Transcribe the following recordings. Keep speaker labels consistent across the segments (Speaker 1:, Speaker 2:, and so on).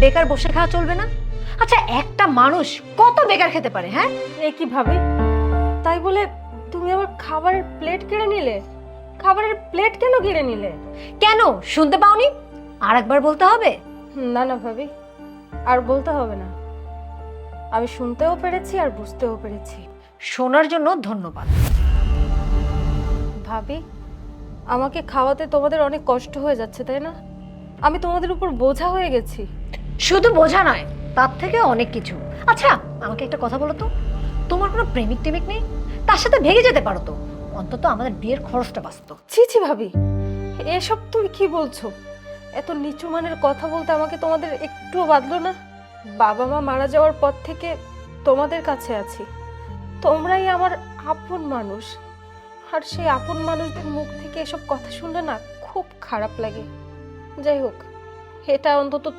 Speaker 1: বেকার বসে খাওয়া চলবে না? আচ্ছা একটা মানুষ কত বেকার খেতে পারে হ্যাঁ?
Speaker 2: এ কি ভাবে? তাই বলে তুমি আমার খাবারের প্লেট কেড়ে নিলে? খাবারের প্লেট কেন কেড়ে নিলে?
Speaker 1: কেন? শুনতে পাওনি? আর একবার বলতে হবে?
Speaker 2: না না ভাবি আর বলতে হবে না। আমি শুনতেও পেরেছি আর বুঝতেও পেরেছি।
Speaker 1: শোনার জন্য ধন্যবাদ।
Speaker 2: ভাবি আমাকে খাওয়াতে তোমাদের অনেক কষ্ট হয়ে যাচ্ছে তাই না? আমি তোমাদের উপর বোঝা হয়ে গেছি।
Speaker 1: শুধু বোঝা নয়, তার থেকে অনেক কিছু। আচ্ছা আমাকে একটা কথা বলো তো। তোমার কোনো প্রেমিক টেমিক নেই? তার সাথে ভেঙে যেতে পারো তো। অন্তত আমাদের বিয়ের খরচটা বাঁচতো।
Speaker 2: ছি ছি, ভাবি, এসব তুমি কি বলছো? এত নিচু মানের কথা বলতে আমাকে তোমাদের একটুও বাদলো না? বাবা মা মারা যাওয়ার পর থেকে তোমাদের কাছে আছি। তোমরাই আমার আপন মানুষ। আর সেই আপন মানুষদের মুখ থেকে এসব কথা শুনলে না খুব খারাপ লাগে। যাই হোক, এটা অন্তত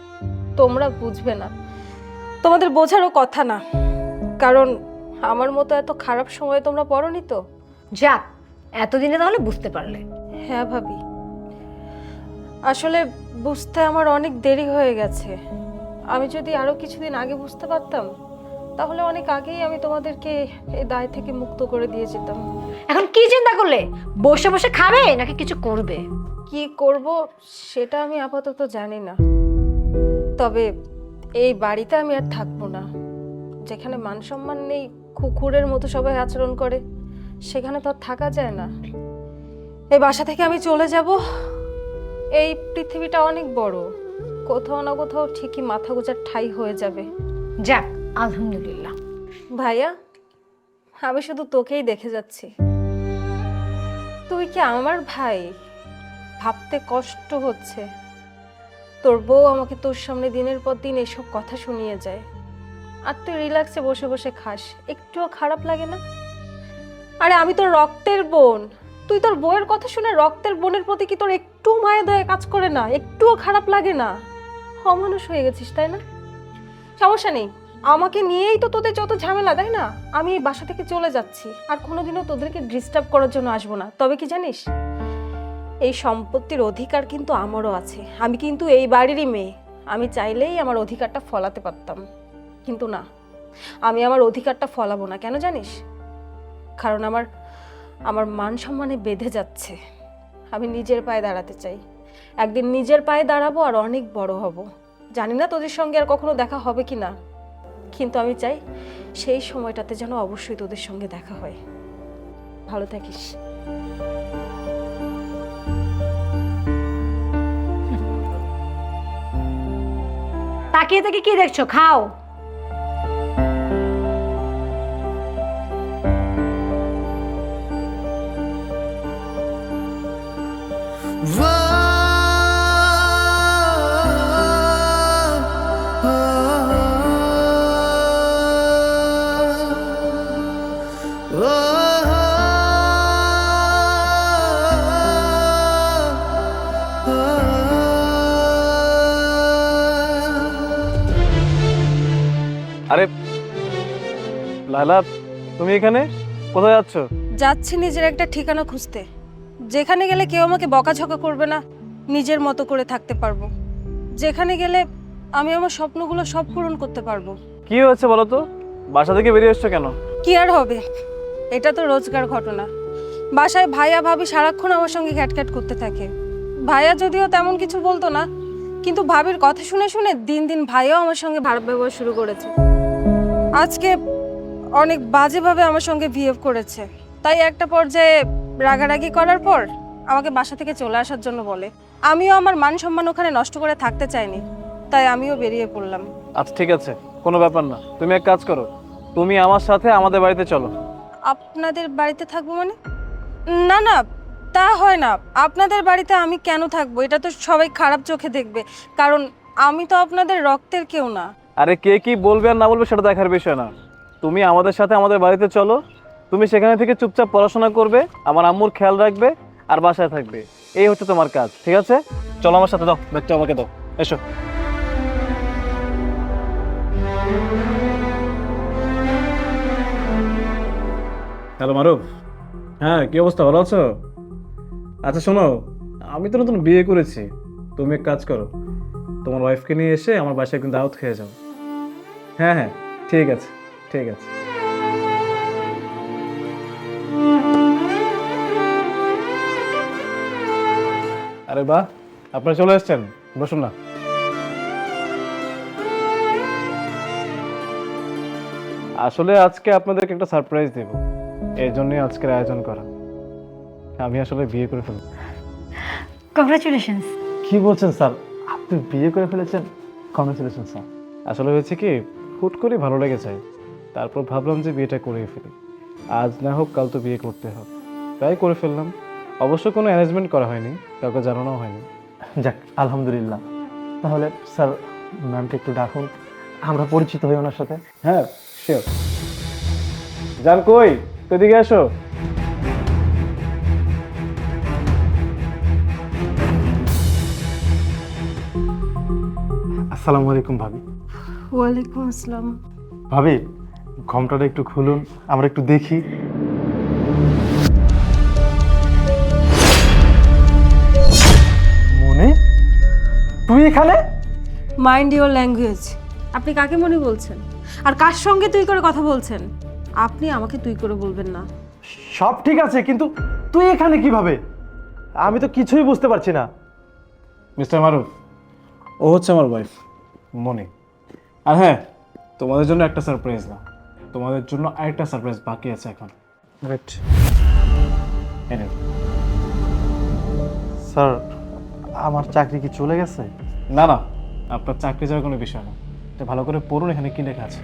Speaker 2: তোমরা বুঝবে না। তোমাদের বোঝারও কথা না। কারণ আমার মতো এত খারাপ সময় তোমরা পড়নি তো?
Speaker 1: যাক এতদিনে তাহলে বুঝতে পারলে।
Speaker 2: হ্যাঁ ভাবি। আসলে বুঝতে আমার অনেক দেরি হয়ে গেছে। আমি যদি আরও কিছুদিন আগে বুঝতে পারতাম তাহলে অনেক আগেই আমি তোমাদেরকে এই দায় থেকে মুক্ত করে দিয়ে যেতাম।
Speaker 1: এখন কি চিন্তা করলে? বসে বসে খাবে নাকি কিছু করবে?
Speaker 2: কি করব সেটা আমি আপাতত জানি না। তবে এই বাড়িতে আমি আর থাকব না। যেখানে মান সম্মান নেই কুকুরের মতো সবাই আচরণ করে সেখানে তো আর থাকা যায় না। এই বাসা থেকে আমি চলে যাব। এই পৃথিবীটা অনেক বড় কোথাও না কোথাও ঠিকই মাথা গোজার ঠাই হয়ে যাবে।
Speaker 1: যাক আলহামদুলিল্লাহ।
Speaker 2: ভাইয়া আমি শুধু তোকেই দেখে যাচ্ছি। তুই কি আমার ভাই? ভাবতে কষ্ট হচ্ছে। তোর বউ আমাকে তোর সামনে দিনের পর দিন এসব কথা শুনিয়ে যায়। আর তুই রিল্যাক্সে বসে বসে খাস, একটুও খারাপ লাগে না? আরে আমি তোর রক্তের বোন। তুই তোর বউয়ের কথা শুনে রক্তের বোনের প্রতি কি তোর একটু মায়া দয়া কাজ করে না? একটুও খারাপ লাগে না? অমানুষ হয়ে গেছিস, তাই না? সমস্যা নেই। আমাকে নিয়েই তো তোদের যত ঝামেলা, তাই না? আমি এই বাসা থেকে চলে যাচ্ছি। আর কোনোদিনও তোদেরকে ডিস্টার্ব করার জন্য আসব না। তবে কি জানিস এই সম্পত্তির অধিকার কিন্তু আমারও আছে। আমি কিন্তু এই বাড়িরই মেয়ে। আমি চাইলেই আমার অধিকারটা ফলাতে পারতাম। কিন্তু না, আমি আমার অধিকারটা ফলাবো না, কেন জানিস? কারণ আমার আমার মান সম্মানে বেঁধে যাচ্ছে। আমি নিজের পায়ে দাঁড়াতে চাই। একদিন নিজের পায়ে দাঁড়াবো আর অনেক বড় হব। জানি না তোদের সঙ্গে আর কখনো দেখা হবে কি না। কিন্তু আমি চাই সেই সময়টাতে যেন অবশ্যই তোদের সঙ্গে দেখা হয়। ভালো থাকিস।
Speaker 1: তাকিয়ে থেকে কি দেখছ? খাও।
Speaker 3: আরে লালা তুমি এখানে? কোথায় যাচ্ছ?
Speaker 2: যাচ্ছি নিজের একটা ঠিকানা খুঁজতে। যেখানে গেলে কেউ আমাকে বকাঝকা করবে না নিজের মতো করে থাকতে পারব। যেখানে গেলে আমি আমার স্বপ্নগুলো সব পূরণ করতে পারব।
Speaker 3: কি হয়েছে বলো তো? বাসা থেকে বেরিয়ে এসছো কেন?
Speaker 2: কি আর হবে? এটা তো রোজকার ঘটনা। বাসায় ভাইয়া ভাবি সারাক্ষণ আমার সঙ্গে ঘ্যাটঘ্যাট করতে থাকে। ভাইয়া যদিও তেমন কিছু বলতো না কিন্তু ভাবির কথা শুনে শুনে দিন দিন ভাইয়াও আমার সঙ্গে ভাব ব্যবহার শুরু করেছে। আজকে অনেক বাজেভাবে আমার সঙ্গে বিহেভ করেছে। তাই একটা পর্যায়ে রাগারাগি করার পর আমাকে বাসা থেকে চলে আসার জন্য বলে। আমিও আমার মান সম্মান ওখানে নষ্ট করে থাকতে চাইনি তাই আমিও বেরিয়ে পড়লাম।
Speaker 3: আচ্ছা ঠিক আছে কোনো ব্যাপার না। তুমি এক কাজ করো তুমি আমার সাথে আমাদের বাড়িতে চলো।
Speaker 2: আপনাদের বাড়িতে থাকব মানে? না না তা হয় না। আপনাদের বাড়িতে আমি কেন থাকব? এটা তো সবাই খারাপ চোখে দেখবে। কারণ আমি তো আপনাদের রক্তের কেউ না।
Speaker 3: আরে কে কি বলবে আর না বলবে সেটা দেখার বিষয় না। তুমি আমাদের সাথে আমাদের বাড়িতে চলো। তুমি সেখানে থেকে চুপচাপ পড়াশোনা করবে, আমার আম্মুর খেয়াল রাখবে আর বাসায় থাকবে। এই হচ্ছে তোমার কাজ, ঠিক আছে? চলো আমার সাথে দাও, ব্যাগটা আমাকে দাও। এসো। হ্যালো, মারুফ। হ্যাঁ কি অবস্থা, ভালো আছো? আচ্ছা শোনো, আমি তো নতুন বিয়ে করেছি। তুমি এক কাজ করো, তোমার ওয়াইফকে নিয়ে এসে আমার বাসায় একদিন দাওয়াত খেয়ে যাও। হ্যাঁ হ্যাঁ ঠিক আছে। ঠিক আছে। আরে বাহ আপনারা চলে এসছেন? বসুন না। আসলে আজকে আপনাদেরকে একটা সারপ্রাইজ দেব। এই জন্যই আজকের আয়োজন করা। আমি আসলে বিয়ে করে ফেলব।
Speaker 1: কংগ্রাচুলেশনস
Speaker 3: কি বলছেন স্যার? আপনি বিয়ে করে ফেলেছেন? Congratulation sir. আসলে হয়েছে কি হুট করে ভালো লেগেছে। তারপর ভাবলাম যে বিয়েটা করে ফেলি। আজ না হোক কাল তো বিয়ে করতে হবে। তাই করে ফেললাম। অবশ্য কোনো অ্যারেঞ্জমেন্ট করা হয়নি কাউকে জানানো হয়নি।
Speaker 4: যাক আলহামদুলিল্লাহ। তাহলে স্যার ম্যামকে একটু ডাকুন। আমরা পরিচিত হই ওনার সাথে।
Speaker 3: হ্যাঁ শিওর যান কই? তো এদিকে আসো।
Speaker 4: আসসালামু আলাইকুম ভাবি।
Speaker 2: ওয়ালাইকুম আসসালাম।
Speaker 4: ভাবি ঘমটাটা একটু খুলুন আমরা একটু দেখি। মনে তুই এখানে?
Speaker 2: মাইন্ড ইওর ল্যাঙ্গুয়েজ আপনি কাকে মনে বলছেন? আর কার সঙ্গে তুই করে কথা বলছেন? আপনি আমাকে তুই করে বলবেন না।
Speaker 4: সব ঠিক আছে কিন্তু তুই এখানে কীভাবে? আমি তো কিছুই বুঝতে পারছি না।
Speaker 3: মিস্টার মারুফ ও হচ্ছে আমার ওয়াইফ মনি। আর হ্যাঁ তোমাদের জন্য একটা সারপ্রাইজ না। তোমাদের জন্য আরেকটা সারপ্রাইজ বাকি আছে এখন। এনে
Speaker 4: স্যার আমার চাকরি কি চলে গেছে?
Speaker 3: না না আপনার চাকরি যাওয়ার কোনো বিষয় না। এটা ভালো করে পড়ুন এখানে কি লেখা আছে।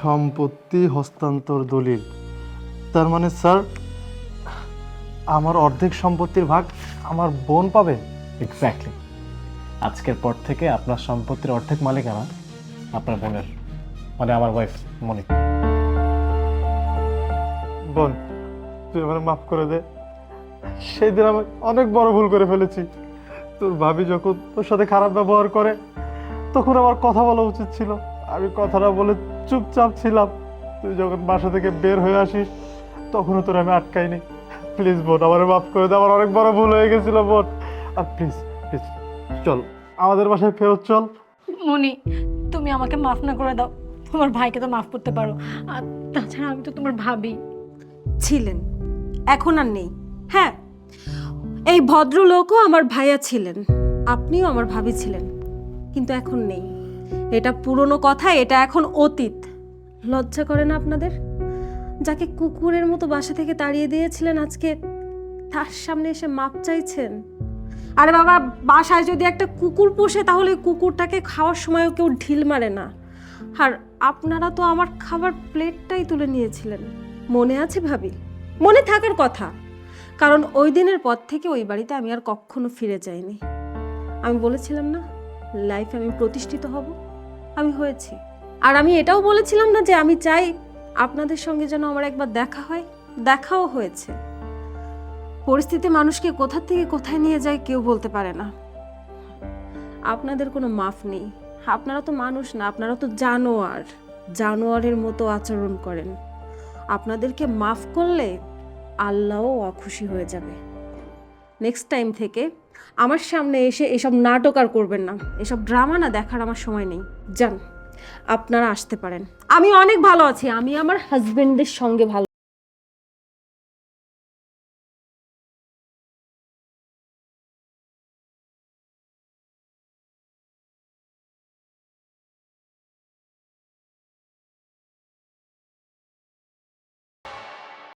Speaker 4: সম্পত্তি হস্তান্তর দলিল। তার মানে স্যার আমার অর্ধেক সম্পত্তির ভাগ আমার বোন পাবে।
Speaker 3: এক্স্যাক্টলি আজকের পর থেকে আপনার সম্পত্তির অর্ধেক মালিকানা আপনার বোনের মানে আমার ওয়াইফ মনি
Speaker 4: বোন তুই আমার মাফ করে দে। সেই দিন আমি অনেক বড় ভুল করে ফেলেছি। তোর ভাবি যখন তোর সাথে খারাপ ব্যবহার করে তখন আমার কথা বলা উচিত ছিল। আমি কথাটা বলে চুপচাপ ছিলাম। তুই যখন বাসা থেকে বের হয়ে আসিস তখনও তোর আমি আটকাইনি। প্লিজ বোন আমার মাফ করে দে আমার অনেক বড় ভুল হয়ে গেছিল বোন। আর প্লিজ প্লিজ চল আমাদের বাসায় ফেরত চল।
Speaker 1: মনি তুমি আমাকে মাফ না করে দাও তোমার ভাইকে তো মাফ করতে পারো। আর তাছাড়া আমি তো তোমার ভাবি।
Speaker 2: ছিলেন এখন আর নেই। হ্যাঁ এই ভদ্রলোকও আমার ভাইয়া ছিলেন আপনিও আমার ভাবি ছিলেন কিন্তু এখন নেই। এটা পুরনো কথা এটা এখন অতীত। লজ্জা করে না আপনাদের? যাকে কুকুরের মতো বাসা থেকে তাড়িয়ে দিয়েছিলেন আজকে, তার সামনে এসে মাপ চাইছেন। আরে বাবা, বাসায় যদি একটা কুকুর পোষে, তাহলে কুকুরটাকে খাওয়ার সময়ও কেউ ঢিল মারে না। আর আপনারা তো আমার খাবার প্লেটটাই তুলে নিয়েছিলেন। মনে আছে ভাবি? মনে থাকার কথা। কারণ ওই দিনের পর থেকে ওই বাড়িতে আমি আর কখনো ফিরে যাইনি। আমি বলেছিলাম না লাইফে আমি প্রতিষ্ঠিত হব। আমি হয়েছি। আর আমি এটাও বলেছিলাম না যে আমি চাই আপনাদের সঙ্গে যেন আমার একবার দেখা হয়, দেখাও হয়েছে। পরিস্থিতি মানুষকে কোথা থেকে কোথায় নিয়ে যায় কেউ বলতে পারে না। আপনাদের কোনো মাফ নেই। আপনারা তো মানুষ না, আপনারা তো জানোয়ার। জানোয়ারের মতো আচরণ করেন। আপনাদেরকে মাফ করলে আল্লাহও অখুশি হয়ে যাবে। নেক্সট টাইম থেকে আমার সামনে এসে এসব নাটক আর করবেন না। এসব ড্রামা না দেখার আমার সময় নেই। যান। আপনারা আসতে পারেন। আমি অনেক ভালো আছি। আমি আমার হাজবেন্ডের সঙ্গে ভালো